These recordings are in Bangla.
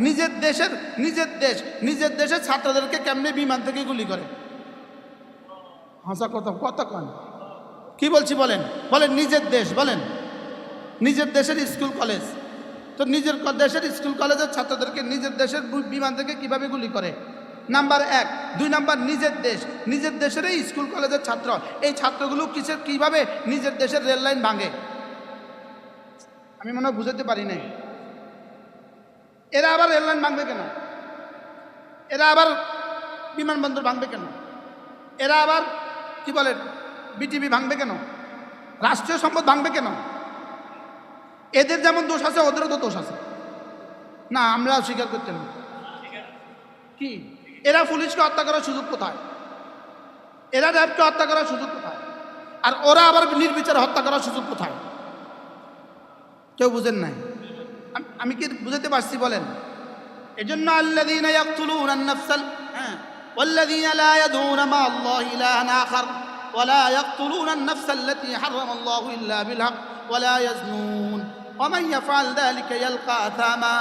নিজের দেশের, নিজের দেশ, নিজের দেশের ছাত্রদেরকে কেমনে বিমান থেকে গুলি করে? হাসা কত কত কন। কি বলছি বলেন? বলেন নিজের দেশ, বলেন। নিজের দেশের স্কুল, কলেজ। তো নিজের দেশের স্কুল, কলেজের ছাত্রদেরকে নিজের দেশের বিমান থেকে কীভাবে গুলি করে? নাম্বার এক। দুই নাম্বার, নিজের দেশ। নিজের দেশেরই স্কুল, কলেজের ছাত্র। এই ছাত্রগুলো কিসের, কীভাবে নিজের দেশের রেল লাইন ভাঙে? আমি মনে হয় বুঝাতে পারি নাই। এরা আবার রেল লাইন ভাঙবে কেন? এরা আবার বিমানবন্দর ভাঙবে কেন? এরা আবার, কি বলেন বিটিভি ভাঙবে কেন? রাষ্ট্রীয় সম্পদ ভাঙবে কেন? এদের যেমন দোষ আছে, ওদেরও তো দোষ আছে। না, আমরা স্বীকার করতে না কি? এরা পুলিশকে হত্যা করার সুযোগ কোথায়? এরা র্যাবকে হত্যা করার সুযোগ কোথায়? আর ওরা আবার নির্বিচারে হত্যা করার সুযোগ কোথায়? কেউ বুঝেন নাই? আম- আমি কি বুঝাতে পারছি বলেন এজন্য আল্লাযীনা ইয়াকতুলুনা আন-নাফসাল হ্যাঁ والذين لا يدعون مع الله إلها آخر ولا يقتلون النفس التي حرم الله إلا بالحق ولا يزنون ومن يفعل ذلك يلقى أثاما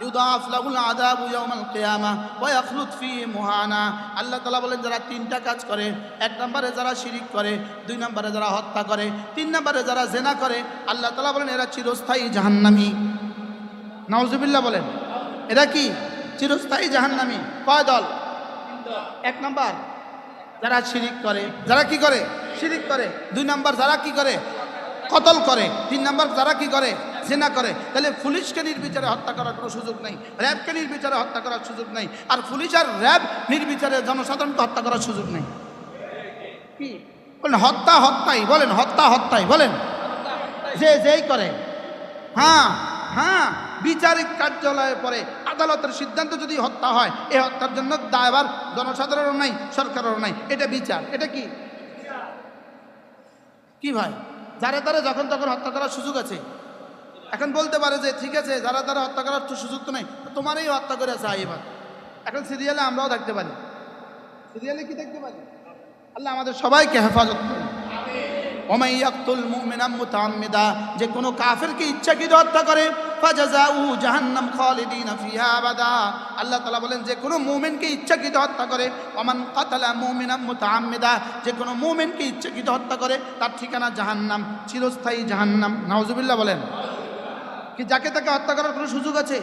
يضاعف له العذاب يوم القيامة ويخلد فيه مهانا আল্লাহ তাআলা বলেন যারা তিনটা কাজ করে এক নম্বরে যারা শিরিক করে দুই নম্বরে যারা হত্যা করে তিন নম্বরে যারা জেনা করে আল্লাহ তাআলা বলেন এরা চিরস্থায়ী জাহান্নামী নাউজুবিল্লাহ বলেন। এরা কি? চিরস্থায়ী জাহান্নামী কয় দল এক নাম্বার, যারা শিরিক করে। যারা কি করে? শিরিক করে। দুই নাম্বার, যারা কি করে? কতল করে। তিন নাম্বার, যারা কি করে? জেনা করে। তাহলে পুলিশকে নির্বিচারে হত্যা করার কোনো সুযোগ নেই। র্যাবকে নির্বিচারে হত্যা করার সুযোগ নেই। আর পুলিশ আর র্যাব নির্বিচারে জনসাধারণকে হত্যা করার সুযোগ নেই। কি? বলেন, হত্যা, হত্যাই। বলেন, হত্যা, হত্যাই। বলেন। যে যেই করে। হ্যাঁ হ্যাঁ। বিচারিক কার্যালয়ে পরে আদালতের সিদ্ধান্ত যদি হত্যা হয় এই হত্যার জন্য দায়বার জনসাধারণও নাই, সরকারেরও নাই। এটা বিচার। এটা কি? কি ভাই? যারা তারা যখন তখন হত্যা করার সুযোগ আছে। এখন বলতে পারে যে, ঠিক আছে, যারা তারা হত্যা করার তো সুযোগ তো নেই। তোমারই হত্যা করে আছে এবার। এখন সিরিয়ালে আমরাও থাকতে পারি। সিরিয়ালে কি দেখতে পারি? আল্লাহ আমাদের সবাইকে হেফাজত করুন ওমাই ইয়াকতুল মুমিনাম মুতাআম্মিদা, যে কোনো কাফেরকে ইচ্ছাকৃত হত্যা করে ফাজাজাউ জাহান্নাম খালিদিনা ফিহা আবাদা। আল্লাহ তাআলা বলেন, যে কোনো মুমিনকে ইচ্ছাকৃত হত্যা করে, ওমান কাতালা মুমিনাম মুতাআম্মিদা, যে কোনো মুমিনকে ইচ্ছাকৃত হত্যা করে, তার ঠিকানা জাহান্নাম, চিরস্থায়ী জাহান্নাম। নাউজুবিল্লাহ বলেন। কি যাকে তাকে হত্যা করার কোনো সুযোগ আছে?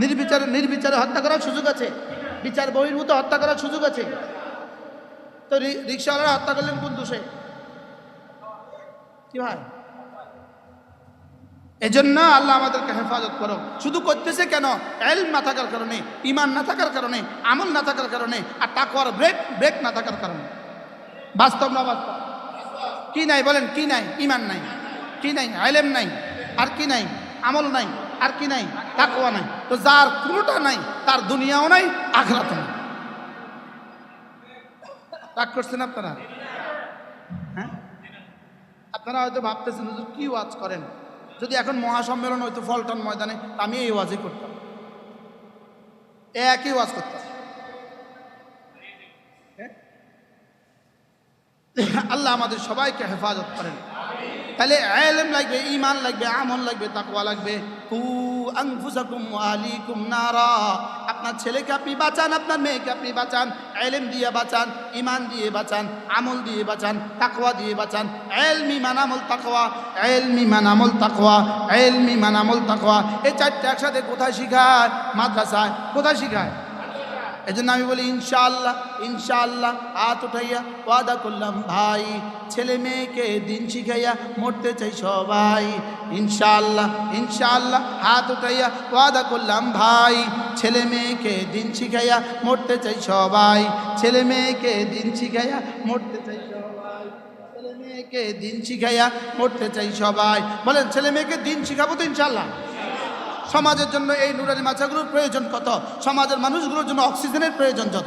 নির্বিচারে নির্বিচারে হত্যা করার সুযোগ আছে? বিচার বহির্ভূত হত্যা করার সুযোগ আছে? তো রিক্সাওয়ালারা হত্যা করলেন কোন দোষে? কি ভাই এজন্য আল্লাহ আমাদেরকে হেফাজত করো। শুধু করতেছে কেন? এলম না থাকার কারণে ইমান না থাকার কারণে, আমল না থাকার কারণে, আর টাকওয়ার ব্রেক ব্রেক না থাকার কারণে। বাস্তব না বাস্তব? কি নাই বলেন, কি নাই? ইমান নাই। কি নাই? আইলেম নাই। আর কি নাই? আমল নাই। আর কি নাই? তাকওয়া নাই। তো যার কোনোটা নাই, তার দুনিয়াও নাই আখরাত নাই। রাগ করছেন আপনারা? আপনারা হয়তো ভাবতেছেন, হুজুর, কি ওয়াজ করেন? যদি এখন মহাসম্মেলন হয়তো ফলটন ময়দানে আমি এই ওয়াজই করতাম। একই ওয়াজ করতাম। হ্যাঁ? আল্লাহ আমাদের সবাইকে হেফাজত করেন। তাহলে এলেম লাগবে ইমান লাগবে, আমল লাগবে, তাকওয়া লাগবে। কু আনফুসাকুম ওয়া আহলিকুম নারা। আপনার ছেলেকে আপনি বাঁচান, আপনার মেয়েকে আপনি বাঁচান, এলেম দিয়ে বাঁচান ইমান দিয়ে বাঁচান, আমল দিয়ে বাঁচান, তাকওয়া দিয়ে বাঁচান। এলম ইমান আমল তাকওয়া, এলম ইমান আমল তাকওয়া, এলম ইমান আমল তাকওয়া। এই চারটে একসাথে কোথায় শিখায়? মাদ্রাসায়। কোথায় শিখায়? এই জন্য আমি বলি, ইনশাআল্লাহ ইনশাআল্লাহ, হাত উঠাইয়া ওয়াদা করলাম, ভাই, ছেলে মেয়েকে দিন শিখাইয়া মরতে চাই সবাই। ইনশাআল্লাহ ইনশাআল্লাহ, হাত উঠাইয়া ওয়াদা করলাম, ভাই, ছেলে মেয়েকে দিন শিখাইয়া মরতে চাই সবাই। ছেলে মেয়েকে দিন শিখাইয়া মরতে চাই ছেলে মেয়েকে দিন শিখাইয়া মরতে চাই সবাই। বলেন, ছেলে মেয়েকে দিন শিখাবো তো ইনশাআল্লাহ? সমাজের জন্য এই নুরানি মাছাগুলোর প্রয়োজন কত? সমাজের মানুষগুলোর জন্য অক্সিজেনের প্রয়োজন যত?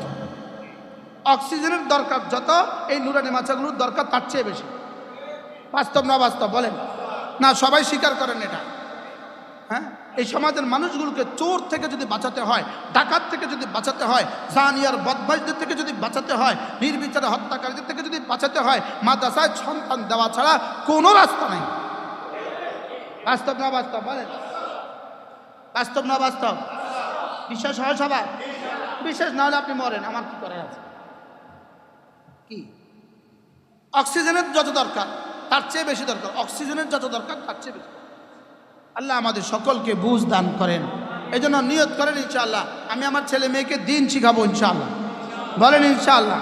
অক্সিজেনের দরকার যত, এই নুরানি মাছাগুলোর দরকার তার চেয়ে বেশি। বাস্তব না বাস্তব, বলেন। না, সবাই স্বীকার করেন এটা। হ্যাঁ? এই সমাজের মানুষগুলোকে চোর থেকে যদি বাঁচাতে হয়, ডাকাত থেকে যদি বাঁচাতে হয়, জানিয়ার বদমাইশদের থেকে যদি বাঁচাতে হয়, নির্বিচারে হত্যাকারীদের থেকে যদি বাঁচাতে হয়, মাদ্রাসায় সন্তান দেওয়া ছাড়া কোনো রাস্তা নেই। বাস্তব না বাস্তব, বলেন। বাস্তব না বাস্তব? বিশ্বাস হয় সবার? বিশ্বাস না হলে আপনি মরেন, আমার কি করার আছে? কি? অক্সিজেনের যত দরকার, তার চেয়ে বেশি দরকার। অক্সিজেনের যত দরকার, তার চেয়ে বেশি আল্লাহ আমাদের সকলকে বুঝ দান করেন। এই জন্য নিয়ত করেন, ইনশাআল্লাহ। আমি আমার ছেলে মেয়েকে দিন শিখাবো, ইনশাআল্লাহ। বলেন, ইনশাআল্লাহ।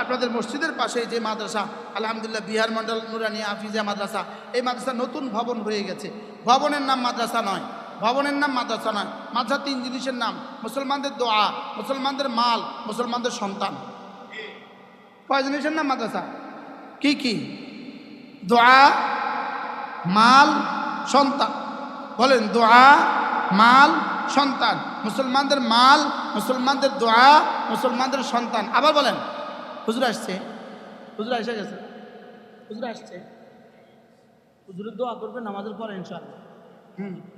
আপনাদের মসজিদের পাশে যে মাদ্রাসা, আলহামদুলিল্লাহ, বিহার মন্ডল, নুরানি আফিজা মাদ্রাসা, এই মাদ্রাসা নতুন ভবন হয়ে গেছে। ভবনের নাম মাদ্রাসা নয়। ভবনের নাম মাদ্রাসা নয় মাদ্রাসা তিন জিনিসের নাম মুসলমানদের দোয়া মুসলমানদের মাল মুসলমানদের সন্তান। কয় জিনিসের নাম মাদ্রাসা? কি কি? দোয়া মাল সন্তান। বলেন দোয়া মাল সন্তান। মুসলমানদের মাল মুসলমানদের দোয়া মুসলমানদের সন্তান। আবার বলেন হুজুর আসছে? হুজুর এসে গেছে। হুজুর আসছে? হুজুরের দোয়া করবেন নামাজের পরে ইনশাআল্লাহ। হুম।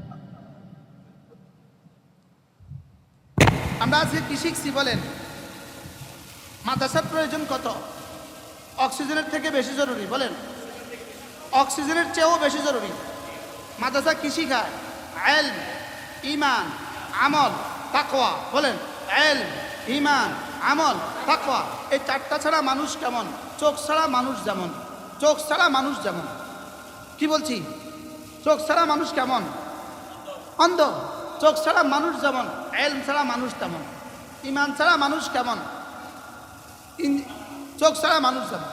আমরা আজকে কি শিখছি বলেন? মাদ্রাসার প্রয়োজন কত? অক্সিজেনের থেকে বেশি জরুরি, বলেন। অক্সিজেনের চেয়েও বেশি জরুরি। মাদ্রাসা কি শিখায়? এল ইমান, আমল, তাকওয়া, বলেন। এল ইমান, আমল, তাকওয়া। এই চারটা ছাড়া মানুষ কেমন? চোখ ছাড়া মানুষ যেমন। চোখ ছাড়া মানুষ যেমন। কি বলছি? চোখ ছাড়া মানুষ কেমন? অন্ধ। চোখ ছাড়া মানুষ যেমন, এলম ছাড়া মানুষ তেমন, ইমান ছাড়া মানুষ কেমন? চোখ ছাড়া মানুষ যেমন।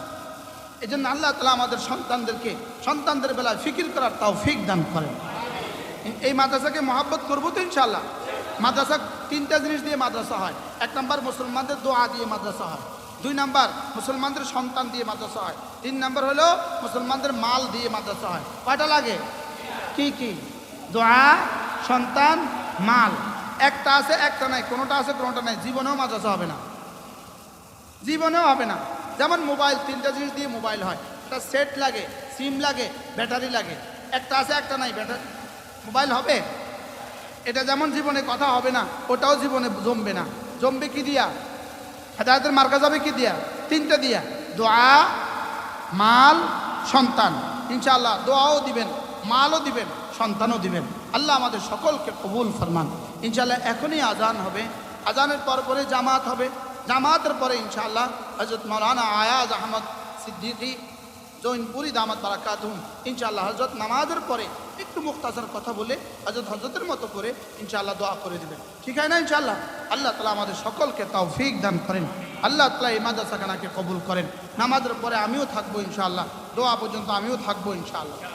এই জন্য আল্লাহ তালা আমাদের সন্তানদেরকে, সন্তানদের বেলায় ফিকির করার তাও ফিক দান করেন। এই- মাদ্রাসাকে মহাব্বত করব তো ইনশাল্লাহ মাদ্রাসা তিনটা জিনিস দিয়ে মাদ্রাসা হয়। এক নম্বর মুসলমানদের দোয়া দিয়ে মাদ্রাসা হয়। দুই নাম্বার মুসলমানদের সন্তান দিয়ে মাদ্রাসা হয়। তিন নাম্বার হলো মুসলমানদের মাল দিয়ে মাদ্রাসা হয়। কয়টা লাগে? কি কি? দোয়া, সন্তান মাল। একটা আছে, একটা নাই, কোনোটা আছে, কোনোটা নাই, জীবনেও মাদ্রাসা হবে না। জীবনেও হবে না। যেমন মোবাইল, তিনটা জিনিস দিয়ে মোবাইল হয়। একটা সেট লাগে, সিম লাগে, ব্যাটারি লাগে। একটা আছে, একটা নাই, ব্যাটারি মোবাইল হবে? এটা যেমন জীবনে কথা হবে না, ওটাও জীবনে জমবে না। জমবে কি দিয়া? হেদায়তের মার্কা যাবে কি দিয়া? তিনটা দিয়া। দোয়া, মাল, সন্তান। ইনশাআল্লাহ, দোয়াও দিবেন, মালও দিবেন, সন্তানও দিবেন। আল্লাহ আমাদের সকলকে কবুল ফরমান। ইনশাল্লাহ এখনই আজান হবে। আজানের পর পরে জামাত হবে। জামাতের পরে ইনশাআল্লাহ হজরত মৌলানা আয়াজ আহমদ সিদ্দিকী, জৈনপুরি দামাত বারাকাতুম ইনশাআল্লাহ হজরত নামাজের পরে একটু মুক্তাজার কথা বলে হজরত হজরতের মতো করে ইনশাআল্লাহ দোয়া করে দিবেন। ঠিক হয় না ইনশাআল্লাহ? আল্লাহ তালা আমাদের সকলকে তৌফিক দান করেন। আল্লাহ তালা এই মাদ্রাসাখানাকে কবুল করেন। নামাজের পরে আমিও থাকব ইনশাআল্লাহ। দোয়া পর্যন্ত আমিও থাকব ইনশাআল্লাহ।